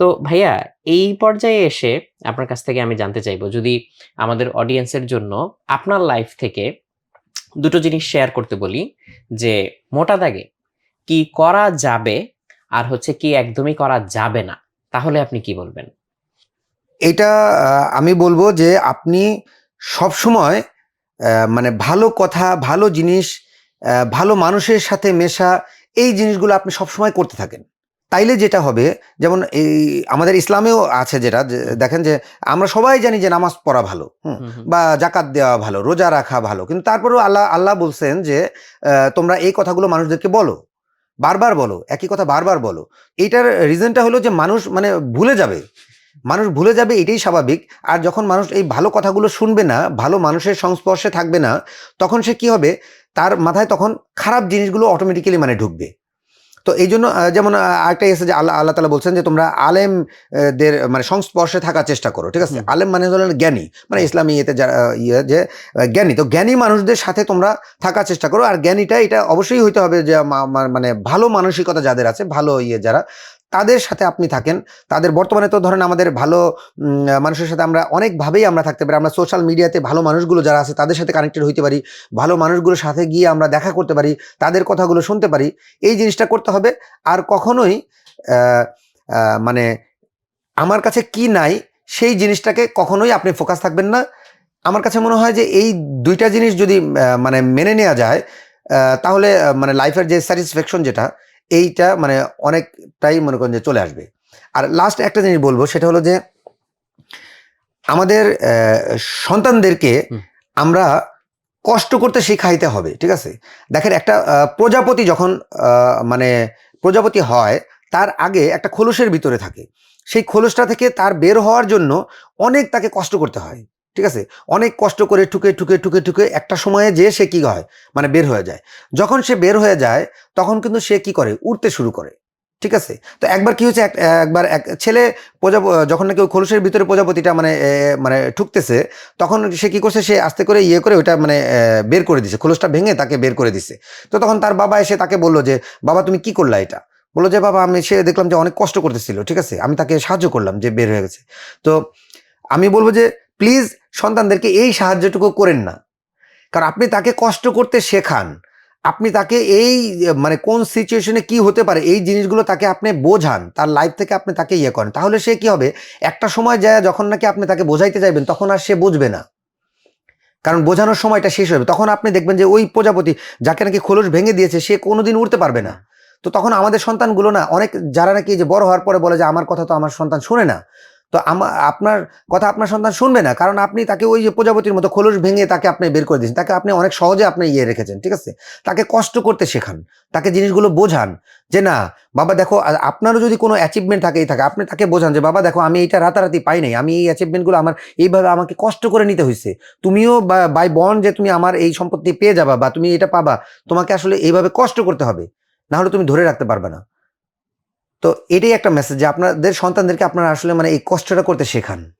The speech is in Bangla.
তো ভাইয়া, এই পর্যায়ে এসে আপনার কাছ থেকে আমি জানতে চাইব, যদি আমাদের অডিয়েন্সের জন্য আপনার লাইফ থেকে দুটো জিনিস শেয়ার করতে বলি, যে মোটা দাগে কি করা যাবে আর হচ্ছে কি একদমই করা যাবে না, তাহলে আপনি কি বলবেন? এটা আমি বলব যে আপনি সব সময় মানে ভালো কথা, ভালো জিনিস ভালো মানুষের সাথে মেশা, এই জিনিসগুলো আপনি সব সময় করতে থাকেন। তাইলে যেটা হবে যেমন এই আমাদের ইসলামেও আছে যেটা দেখেন যে আমরা সবাই জানি যে নামাজ পড়া ভালো। বা জাকাত দেওয়া ভালো রোজা রাখা ভালো কিন্তু তারপরেও আল্লাহ আল্লাহ বলছেন যে তোমরা এই কথাগুলো মানুষদেরকে বলো বারবার বলো একই কথা বারবার বলো এইটার রিজনটা হলো যে মানুষ মানে ভুলে যাবে মানুষ ভুলে যাবে এটাই স্বাভাবিক আর যখন মানুষ এই ভালো কথাগুলো শুনবে না ভালো মানুষের সংস্পর্শে থাকবে না তখন সে কি হবে তার মাথায় তখন খারাপ জিনিসগুলো অটোমেটিক্যালি মানে ঢুকবে তো এই জন্য যেমন আরেকটাই আরেকটা এসে যে আল্লাহ আল্লাহ তালা বলছেন যে তোমরা আলেমদের দের মানে সংস্পর্শে থাকার চেষ্টা করো ঠিক আছে? আলেম মানে হলেন জ্ঞানী মানে ইসলামী ইয়েতে যারা ইয়ে যে জ্ঞানী। তো জ্ঞানী মানুষদের সাথে তোমরা থাকার চেষ্টা করো আর জ্ঞানীটা এটা অবশ্যই হইতে হবে যে মানে ভালো মানসিকতা যাদের আছে ভালো ইয়ে যারা তাদের সাথে আপনি থাকেন। তাদের বর্তমানে তো ধরেন আমাদের ভালো মানুষের সাথে আমরা অনেকভাবেই আমরা থাকতে পারি। আমরা সোশ্যাল মিডিয়াতে ভালো মানুষগুলো যারা আছে তাদের সাথে কানেক্টেড হইতে পারি। ভালো মানুষগুলোর সাথে গিয়ে আমরা দেখা করতে পারি, তাদের কথাগুলো শুনতে পারি। এই জিনিসটা করতে হবে। আর কখনোই মানে আমার কাছে কি নাই সেই জিনিসটাকে কখনোই আপনি ফোকাস থাকবেন না। আমার কাছে মনে হয় যে এই দুইটা জিনিস যদি মানে মেনে নেওয়া যায় তাহলে মানে লাইফের যে স্যাটিসফ্যাকশন যেটা এইটা মানে অনেকটাই মনে করেন যে চলে আসবে। আর লাস্ট একটা জিনিস বলব সেটা হলো যে আমাদের সন্তানদেরকে আমরা কষ্ট করতে শেখাইতে হবে ঠিক আছে? দেখেন একটা প্রজাপতি যখন মানে প্রজাপতি হয় তার আগে একটা খোলসের ভিতরে থাকে। সেই খোলসটা থেকে তার বের হওয়ার জন্য অনেক তাকে কষ্ট করতে হয়। ঠিক আছে? অনেক কষ্ট করে ঠুকে ঠুকে ঠুকে ঠুকে একটা সময়ে যে সে কি হয়? মানে বের হয়ে যায়। যখন সে বের হয়ে যায়, তখন কিন্তু সে কি করে? উঠতে শুরু করে। ঠিক আছে? তো একবার কি হয়েছে? এক- একবার এক ছেলে প্রজা যখন নাকি ওই খোলসের ভিতরে প্রজাপতিটা মানে মানে ঠুকতেছে, তখন সে কি করছে? সে আস্তে করে ইয়ে করে ওটা মানে বের করে দিছে। খোলসটা ভেঙে তাকে বের করে দিছে। তো তখন তার বাবা এসে তাকে বলল যে, বাবা, তুমি কি করলা এটা? বলল যে, বাবা, আমি সে দেখলাম যে অনেক কষ্ট করতেছিল। ঠিক আছে? আমি তাকে সাহায্য করলাম যে বের হয়ে গেছে। তো আমি বলব যে প্লিজ সন্তানদেরকে এই সাহায্যটুকু করেন না। কারণ আপনি তাকে কষ্ট করতে শেখান। আপনি তাকে এই মানে কোন সিচুয়েশনে কি হতে পারে, এই জিনিসগুলো তাকে আপনি বোঝান, তার লাইফ থেকে আপনি তাকে ইয়ে করেন। তাহলে সে কি হবে? একটা সময় যায়, যখন নাকি আপনি তাকে বোঝাইতে যাইবেন তখন আর সে বুঝবে না। কারণ বোঝানোর সময়টা শেষ হবে তখন আপনি দেখবেন যে ওই প্রজাপতি যাকে নাকি খোলস ভেঙে দিয়েছে, সে কোনোদিন উঠতে পারবে না। তো তখন আমাদের সন্তানগুলো না, অনেক, যারা নাকি যে বড় হওয়ার পরে বলে যে, আমার কথা তো আমার সন্তান শুনে না। তো আমার আপনার কথা আপনার সন্তান শুনবে না, কারণ আপনি তাকে ওই যে প্রজাপতির মতো খোলস ভেঙে তাকে আপনি বের করে দিয়েছেন, তাকে আপনি অনেক সহজে আপনি ইয়ে রেখেছেন, ঠিক আছে? তাকে কষ্ট করতে শেখান, তাকে জিনিসগুলো বোঝান যে না, বাবা দেখো আপনারও যদি কোনো অ্যাচিভমেন্ট থাকে, এই থাকে, আপনি তাকে বোঝান যে, বাবা দেখো, আমি এইটা রাতারাতি পাই নাই, আমি এই অ্যাচিভমেন্টগুলো আমার এইভাবে আমাকে কষ্ট করে নিতে হয়েছে তুমিও বাই বন যে তুমি আমার এই সম্পত্তি পেয়ে যাবা বা তুমি এটা পাবা, তোমাকে আসলে এইভাবে কষ্ট করতে হবে না হলে তুমি ধরে রাখতে পারবে না। তো এটাই একটা মেসেজ যে আপনাদের সন্তানদেরকে আপনারা আসলে মানে এই কষ্টটা করতে শেখান।